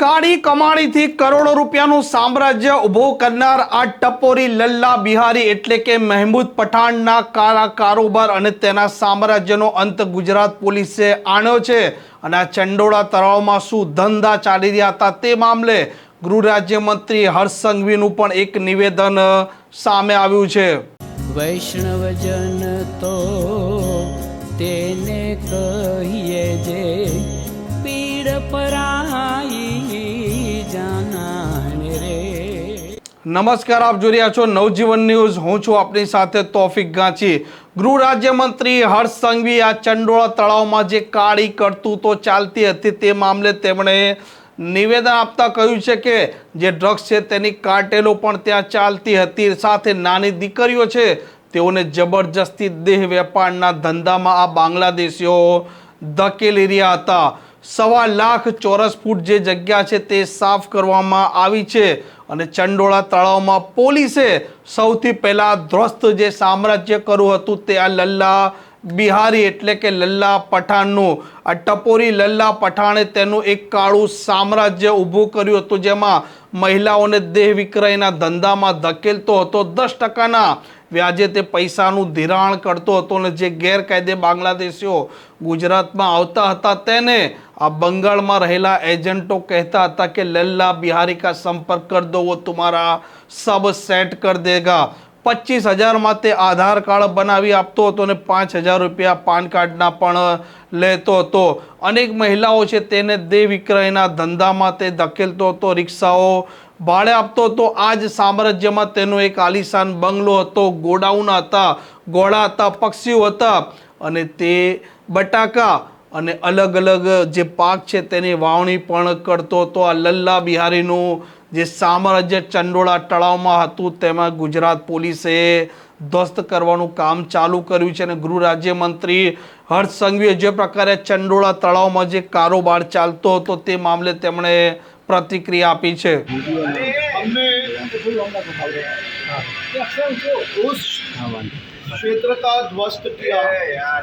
કાળી કમાણીથી કરોડો રૂપિયાનું સામ્રાજ્ય ઊભું કરનાર આ ટપોરી લલ્લા બિહારી એટલે કે મહેમૂદ પઠાણના કાળા કારોબાર અને તેના સામ્રાજ્યનો અંત ગુજરાત પોલીસે આણ્યો છે. અને આ ચંડોળા તળાવમાં શું ધંધા ચાલી રહ્યા હતા તે મામલે ગૃહ રાજ્યમંત્રી હર્ષ સંઘવીનું પણ એક નિવેદન સામે આવ્યું છે. વૈષ્ણવજન તો તેને કહીએ જે પીડ પરાઈ નમસ્કાર, આપ જોઈ રહ્યા છો નવજીવન ન્યૂઝ. હું છું આપની સાથે તોફિક ગાંચી. ગૃહ રાજ્યમંત્રી હર્ષ સંઘવી આ ચંડોળા તળાવમાં જે કાળી કરતૂતો ચાલતી હતી તે મામલે તેમણે નિવેદન આપતા કહ્યું છે કે જે ડ્રગ્સ છે તેની કાર્ટેલો પણ ત્યાં ચાલતી હતી. સાથે નાની દીકરીઓ છે, તેઓને જબરજસ્તી દેહ વેપારના ધંધામાં આ બાંગ્લાદેશીઓ ધકેલી રહ્યા હતા. સવા લાખ ચોરસ ફૂટ જે જગ્યા છે તે સાફ કરવામાં આવી છે અને ચંડોળા તળાવમાં પોલીસે સૌથી પહેલાં ધ્વસ્ત જે સામ્રાજ્ય કર્યું હતું તે આ લલ્લા બિહારી એટલે કે લલ્લા પઠાણનું. આ ટપોરી લલ્લા પઠાણે તેનું એક કાળું સામ્રાજ્ય ઊભું કર્યું હતું જેમાં મહિલાઓને દેહ વિક્રયના ધંધામાં ધકેલતો હતો. દસ ટકાના વ્યાજે તે પૈસાનું ધિરાણ કરતો હતો અને જે ગેરકાયદે બાંગ્લાદેશીઓ ગુજરાતમાં આવતા હતા તેને આ બંગાળમાં રહેલા એજન્ટો કહેતા હતા કે, લલ્લા બિહારી કા સંપર્ક કર દો, વો તુમારા સબ સેટ કર દેગા. પચીસ હજારમાં તે આધાર કાર્ડ બનાવી આપતો હતો અને પાંચ હજાર રૂપિયા પાન કાર્ડના પણ લેતો હતો. અનેક મહિલાઓ છે તેને દે વિક્રયના ધંધામાં તે ધકેલતો હતો, રિક્ષાઓ ભાડે આપતો હતો. આ જ સામ્રાજ્યમાં તેનો એક આલિશાન બંગલો હતો, ગોડાઉન હતા ગોળા હતા, પક્ષીઓ હતા અને તે બટાકા અને અલગ અલગ જે પાક છે તેની વાવણી પણ કરતો હતો. આ લલ્લા બિહારીનું જે સામ્રાજ્ય ચંડોળા તળાવમાં હતું તેમાં ગુજરાત પોલીસે ધ્વસ્ત કરવાનું કામ ચાલુ કર્યું છે અને ગૃહ રાજ્યમંત્રી હર્ષ સંઘવીએ જે પ્રકારે ચંડોળા તળાવમાં જે કારોબાર ચાલતો હતો તે મામલે તેમણે પ્રતિક્રિયા આપી છે. ક્ષેત્ર કા ધ્વસ્ત કિયા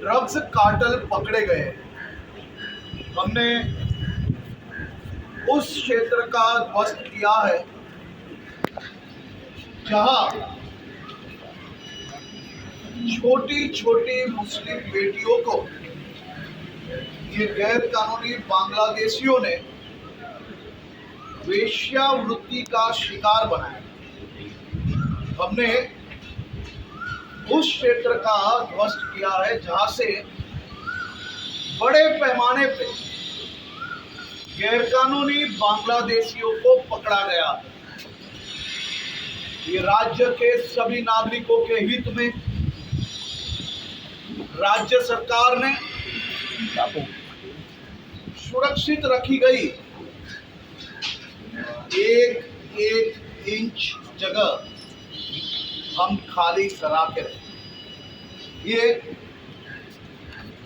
ड्रग्स कार्टल पकड़े गए। हमने उस क्षेत्र का ध्वस्त किया है, जहाँ छोटी छोटी मुस्लिम बेटियों को, ये गैर कानूनी बांग्लादेशियों ने वेश्यावृत्ति का शिकार बनाया। हमने उस क्षेत्र का ध्वस्त किया है, जहाँ से बड़े पैमाने पे गैरकानूनी बांग्लादेशियों को पकड़ा गया। ये राज्य के सभी नागरिकों के हित में राज्य सरकार ने सुरक्षित रखी गई। एक एक इंच जगह हम खाली करा के रहे ये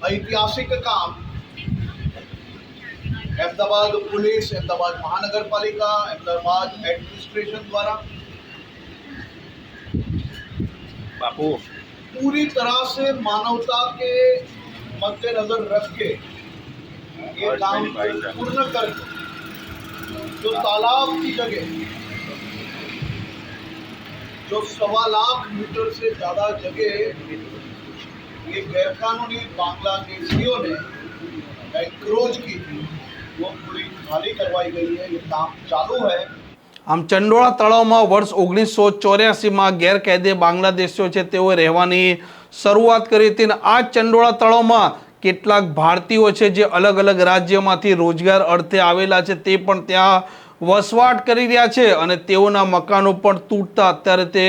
ऐतिहासिक काम अहमदाबाद पुलिस अहमदाबाद महानगर पालिका अहमदाबाद एडमिनिस्ट्रेशन द्वारा બાપુ पूरी तरह से मानवता के मद्देनजर रख के ये काम पूर्ण कर जो तालाब की जगह जो सवा लाख मीटर से ज़्यादा जगह ये गैरकानूनी बांग्लादेशियों ने एंक्रोच की थी वो पूरी खाली करवाई गई है ये काम चालू है આમ ચંડોળા તળાવમાં વર્ષ ઓગણીસો ચોર્યાસીમાં ગેરકાયદે બાંગ્લાદેશીઓ છે તેઓએ રહેવાની શરૂઆત કરી હતી અને આ ચંડોળા તળાવમાં કેટલાક ભારતીયો છે જે અલગ અલગ રાજ્યમાંથી રોજગાર અર્થે આવેલા છે તે પણ ત્યાં વસવાટ કરી રહ્યા છે અને તેઓના મકાનો પણ તૂટતા અત્યારે તે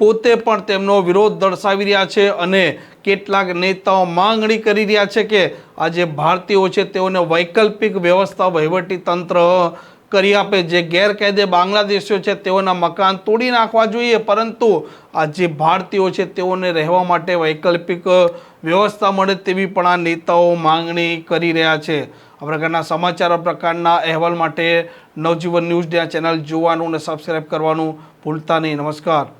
પોતે પણ તેમનો વિરોધ દર્શાવી રહ્યા છે અને કેટલાક નેતાઓ માંગણી કરી રહ્યા છે કે આ જે ભારતીયો છે તેઓને વૈકલ્પિક વ્યવસ્થા વહીવટી તંત્ર કરી આપે. જે ગેરકાયદે બાંગ્લાદેશીઓ છે તેઓના મકાન તોડી નાખવા જોઈએ, પરંતુ આ જે ભારતીયો છે તેઓને રહેવા માટે વૈકલ્પિક વ્યવસ્થા મળે તેવી પણ આ નેતાઓ માંગણી કરી રહ્યા છે. આ પ્રકારના સમાચાર પ્રકારના અહેવાલ માટે નવજીવન ન્યૂઝ ડે ચેનલ જોવાનું અને સબસ્ક્રાઇબ કરવાનું ભૂલતા નહીં. નમસ્કાર.